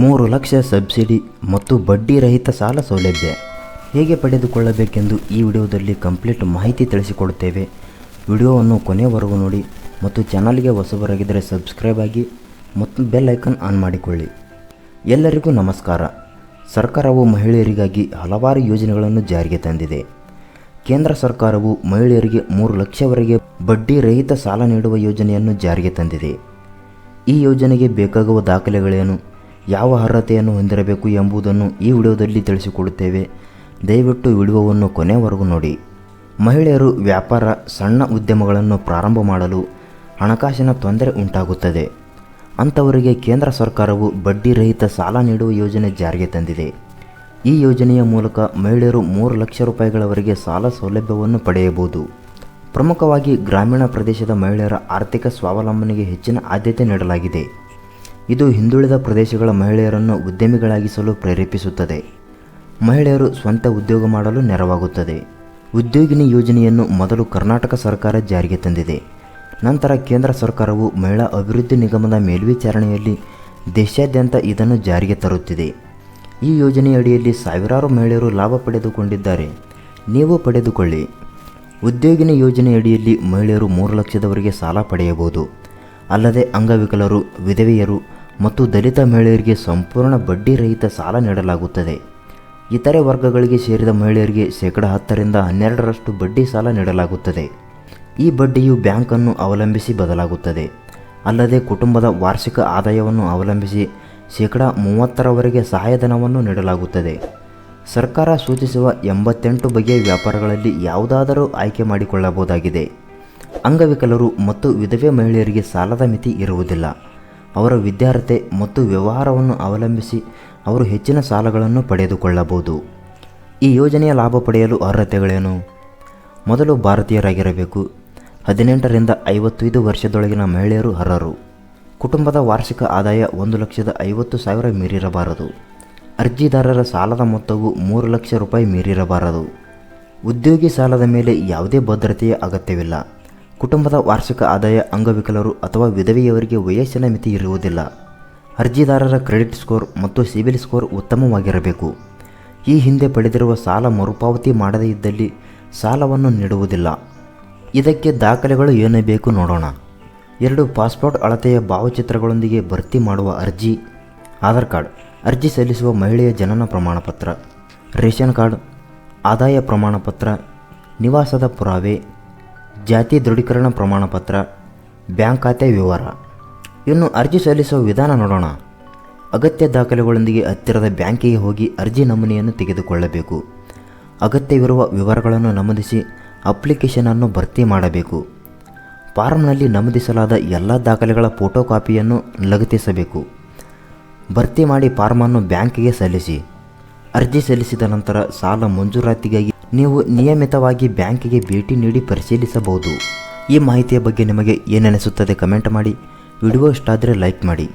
ಮೂರು ಲಕ್ಷ ಸಬ್ಸಿಡಿ ಮತ್ತು ಬಡ್ಡಿ ರಹಿತ ಸಾಲ ಸೌಲಭ್ಯ ಹೇಗೆ ಪಡೆದುಕೊಳ್ಳಬೇಕೆಂದು ಈ ವಿಡಿಯೋದಲ್ಲಿ ಕಂಪ್ಲೀಟ್ ಮಾಹಿತಿ ತಿಳಿಸಿಕೊಡುತ್ತೇವೆ. ವಿಡಿಯೋವನ್ನು ಕೊನೆಯವರೆಗೂ ನೋಡಿ ಮತ್ತು ಚಾನಲ್ಗೆ ಹೊಸಬರಾಗಿದ್ದರೆ ಸಬ್ಸ್ಕ್ರೈಬ್ ಆಗಿ ಮತ್ತು ಬೆಲ್ ಐಕನ್ ಆನ್ ಮಾಡಿಕೊಳ್ಳಿ. ಎಲ್ಲರಿಗೂ ನಮಸ್ಕಾರ. ಸರ್ಕಾರವು ಮಹಿಳೆಯರಿಗಾಗಿ ಹಲವಾರು ಯೋಜನೆಗಳನ್ನು ಜಾರಿಗೆ ತಂದಿದೆ. ಕೇಂದ್ರ ಸರ್ಕಾರವು ಮಹಿಳೆಯರಿಗೆ ಮೂರು ಲಕ್ಷವರೆಗೆ ಬಡ್ಡಿ ರಹಿತ ಸಾಲ ನೀಡುವ ಯೋಜನೆಯನ್ನು ಜಾರಿಗೆ ತಂದಿದೆ. ಈ ಯೋಜನೆಗೆ ಬೇಕಾಗುವ ದಾಖಲೆಗಳೇನು? ಯಾವ ಅರ್ಹತೆಯನ್ನು ಹೊಂದಿರಬೇಕು ಎಂಬುದನ್ನು ಈ ವಿಡಿಯೋದಲ್ಲಿ ತಿಳಿಸಿಕೊಡುತ್ತೇವೆ. ದಯವಿಟ್ಟು ವಿಡಿಯೋವನ್ನು ಕೊನೆವರೆಗೂ ನೋಡಿ. ಮಹಿಳೆಯರು ವ್ಯಾಪಾರ, ಸಣ್ಣ ಉದ್ಯಮಗಳನ್ನು ಪ್ರಾರಂಭ ಮಾಡಲು ಹಣಕಾಸಿನ ತೊಂದರೆ ಉಂಟಾಗುತ್ತದೆ. ಅಂಥವರಿಗೆ ಕೇಂದ್ರ ಸರ್ಕಾರವು ಬಡ್ಡಿ ರಹಿತ ಸಾಲ ನೀಡುವ ಯೋಜನೆ ಜಾರಿಗೆ ತಂದಿದೆ. ಈ ಯೋಜನೆಯ ಮೂಲಕ ಮಹಿಳೆಯರು ಮೂರು ಲಕ್ಷ ರೂಪಾಯಿಗಳವರೆಗೆ ಸಾಲ ಸೌಲಭ್ಯವನ್ನು ಪಡೆಯಬಹುದು. ಪ್ರಮುಖವಾಗಿ ಗ್ರಾಮೀಣ ಪ್ರದೇಶದ ಮಹಿಳೆಯರ ಆರ್ಥಿಕ ಸ್ವಾವಲಂಬನೆಗೆ ಹೆಚ್ಚಿನ ಆದ್ಯತೆ ನೀಡಲಾಗಿದೆ. ಇದು ಹಿಂದುಳಿದ ಪ್ರದೇಶಗಳ ಮಹಿಳೆಯರನ್ನು ಉದ್ಯಮಿಗಳಾಗಿಸಲು ಪ್ರೇರೇಪಿಸುತ್ತದೆ. ಮಹಿಳೆಯರು ಸ್ವಂತ ಉದ್ಯೋಗ ಮಾಡಲು ನೆರವಾಗುತ್ತದೆ. ಉದ್ಯೋಗಿನಿ ಯೋಜನೆಯನ್ನು ಮೊದಲು ಕರ್ನಾಟಕ ಸರ್ಕಾರ ಜಾರಿಗೆ ತಂದಿದೆ. ನಂತರ ಕೇಂದ್ರ ಸರ್ಕಾರವು ಮಹಿಳಾ ಅಭಿವೃದ್ಧಿ ನಿಗಮದ ಮೇಲ್ವಿಚಾರಣೆಯಲ್ಲಿ ದೇಶಾದ್ಯಂತ ಇದನ್ನು ಜಾರಿಗೆ ತರುತ್ತಿದೆ. ಈ ಯೋಜನೆಯಡಿಯಲ್ಲಿ ಸಾವಿರಾರು ಮಹಿಳೆಯರು ಲಾಭ ಪಡೆದುಕೊಂಡಿದ್ದಾರೆ. ನೀವು ಪಡೆದುಕೊಳ್ಳಿ. ಉದ್ಯೋಗಿನಿ ಯೋಜನೆಯಡಿಯಲ್ಲಿ ಮಹಿಳೆಯರು ಮೂರು ಲಕ್ಷದವರೆಗೆ ಸಾಲ ಪಡೆಯಬಹುದು. ಅಲ್ಲದೆ ಅಂಗವಿಕಲರು, ವಿಧವೆಯರು ಮತ್ತು ದಲಿತ ಮಹಿಳೆಯರಿಗೆ ಸಂಪೂರ್ಣ ಬಡ್ಡಿ ರಹಿತ ಸಾಲ ನೀಡಲಾಗುತ್ತದೆ. ಇತರೆ ವರ್ಗಗಳಿಗೆ ಸೇರಿದ ಮಹಿಳೆಯರಿಗೆ ಶೇಕಡ ಹತ್ತರಿಂದ ಹನ್ನೆರಡರಷ್ಟು ಬಡ್ಡಿ ಸಾಲ ನೀಡಲಾಗುತ್ತದೆ. ಈ ಬಡ್ಡಿಯು ಬ್ಯಾಂಕನ್ನು ಅವಲಂಬಿಸಿ ಬದಲಾಗುತ್ತದೆ. ಅಲ್ಲದೆ ಕುಟುಂಬದ ವಾರ್ಷಿಕ ಆದಾಯವನ್ನು ಅವಲಂಬಿಸಿ ಶೇಕಡ ಮೂವತ್ತರವರೆಗೆ ಸಹಾಯಧನವನ್ನು ನೀಡಲಾಗುತ್ತದೆ. ಸರ್ಕಾರ ಸೂಚಿಸುವ ಎಂಬತ್ತೆಂಟು ಬಗೆಯ ವ್ಯಾಪಾರಗಳಲ್ಲಿ ಯಾವುದಾದರೂ ಆಯ್ಕೆ ಮಾಡಿಕೊಳ್ಳಬಹುದಾಗಿದೆ. ಅಂಗವಿಕಲರು ಮತ್ತು ವಿಧವೆ ಮಹಿಳೆಯರಿಗೆ ಸಾಲದ ಮಿತಿ ಇರುವುದಿಲ್ಲ. ಅವರ ವಿದ್ಯಾರ್ಥಿ ಮತ್ತು ವ್ಯವಹಾರವನ್ನು ಅವಲಂಬಿಸಿ ಅವರು ಹೆಚ್ಚಿನ ಸಾಲಗಳನ್ನು ಪಡೆದುಕೊಳ್ಳಬಹುದು. ಈ ಯೋಜನೆಯ ಲಾಭ ಪಡೆಯಲು ಅರ್ಹತೆಗಳೇನು? ಮೊದಲು ಭಾರತೀಯರಾಗಿರಬೇಕು. ಹದಿನೆಂಟರಿಂದ ಐವತ್ತೈದು ವರ್ಷದೊಳಗಿನ ಮಹಿಳೆಯರು ಅರ್ಹರು. ಕುಟುಂಬದ ವಾರ್ಷಿಕ ಆದಾಯ ಒಂದು ಲಕ್ಷದ ಐವತ್ತು ಸಾವಿರ ಮೀರಿರಬಾರದು. ಅರ್ಜಿದಾರರ ಸಾಲದ ಮೊತ್ತವು ಮೂರು ಲಕ್ಷ ರೂಪಾಯಿ ಮೀರಿರಬಾರದು. ಉದ್ಯೋಗಿ ಸಾಲದ ಮೇಲೆ ಯಾವುದೇ ಭದ್ರತೆಯ ಅಗತ್ಯವಿಲ್ಲ. ಕುಟುಂಬದ ವಾರ್ಷಿಕ ಆದಾಯ ಅಂಗವಿಕಲರು ಅಥವಾ ವಿಧವೆಯವರಿಗೆ ವಯಸ್ಸಿನ ಮಿತಿ ಇರುವುದಿಲ್ಲ. ಅರ್ಜಿದಾರರ ಕ್ರೆಡಿಟ್ ಸ್ಕೋರ್ ಮತ್ತು ಸಿಬಿಲ್ ಸ್ಕೋರ್ ಉತ್ತಮವಾಗಿರಬೇಕು. ಈ ಹಿಂದೆ ಪಡೆದಿರುವ ಸಾಲ ಮರುಪಾವತಿ ಮಾಡದೇ ಇದ್ದಲ್ಲಿ ಸಾಲವನ್ನು ನೀಡುವುದಿಲ್ಲ. ಇದಕ್ಕೆ ದಾಖಲೆಗಳು ಏನೇ ಬೇಕು ನೋಡೋಣ. ಎರಡು ಪಾಸ್ಪೋರ್ಟ್ ಅಳತೆಯ ಭಾವಚಿತ್ರಗಳೊಂದಿಗೆ ಭರ್ತಿ ಮಾಡುವ ಅರ್ಜಿ, ಆಧಾರ್ ಕಾರ್ಡ್, ಅರ್ಜಿ ಸಲ್ಲಿಸುವ ಮಹಿಳೆಯ ಜನನ ಪ್ರಮಾಣಪತ್ರ, ರೇಷನ್ ಕಾರ್ಡ್, ಆದಾಯ ಪ್ರಮಾಣಪತ್ರ, ನಿವಾಸದ ಪುರಾವೆ ಜಾತಿ ದೃಢೀಕರಣ ಪ್ರಮಾಣಪತ್ರ ಬ್ಯಾಂಕ್ ಖಾತೆ ವಿವರ. ಇನ್ನು ಅರ್ಜಿ ಸಲ್ಲಿಸುವ ವಿಧಾನ ನೋಡೋಣ. ಅಗತ್ಯ ದಾಖಲೆಗಳೊಂದಿಗೆ ಹತ್ತಿರದ ಬ್ಯಾಂಕಿಗೆ ಹೋಗಿ ಅರ್ಜಿ ನಮೂನೆಯನ್ನು ತೆಗೆದುಕೊಳ್ಳಬೇಕು. ಅಗತ್ಯವಿರುವ ವಿವರಗಳನ್ನು ನಮೂದಿಸಿ ಅಪ್ಲಿಕೇಶನನ್ನು ಭರ್ತಿ ಮಾಡಬೇಕು. ಫಾರ್ಮ್ನಲ್ಲಿ ನಮೂದಿಸಲಾದ ಎಲ್ಲ ದಾಖಲೆಗಳ ಫೋಟೋ ಕಾಪಿಯನ್ನು ಲಗತ್ತಿಸಬೇಕು. ಭರ್ತಿ ಮಾಡಿ ಫಾರ್ಮನ್ನು ಬ್ಯಾಂಕಿಗೆ ಸಲ್ಲಿಸಿ. ಅರ್ಜಿ ಸಲ್ಲಿಸಿದ ನಂತರ ಸಾಲ ಮಂಜೂರಾತಿಗಾಗಿ ನೀವು ನಿಯಮಿತವಾಗಿ ಬ್ಯಾಂಕಿಗೆ ಭೇಟಿ ನೀಡಿ ಪರಿಶೀಲಿಸಬಹುದು. ಈ ಮಾಹಿತಿಯ ಬಗ್ಗೆ ನಿಮಗೆ ಏನೆನಿಸುತ್ತದೆ ಕಮೆಂಟ್ ಮಾಡಿ. ವಿಡಿಯೋ ಇಷ್ಟ ಆದರೆ ಲೈಕ್ ಮಾಡಿ.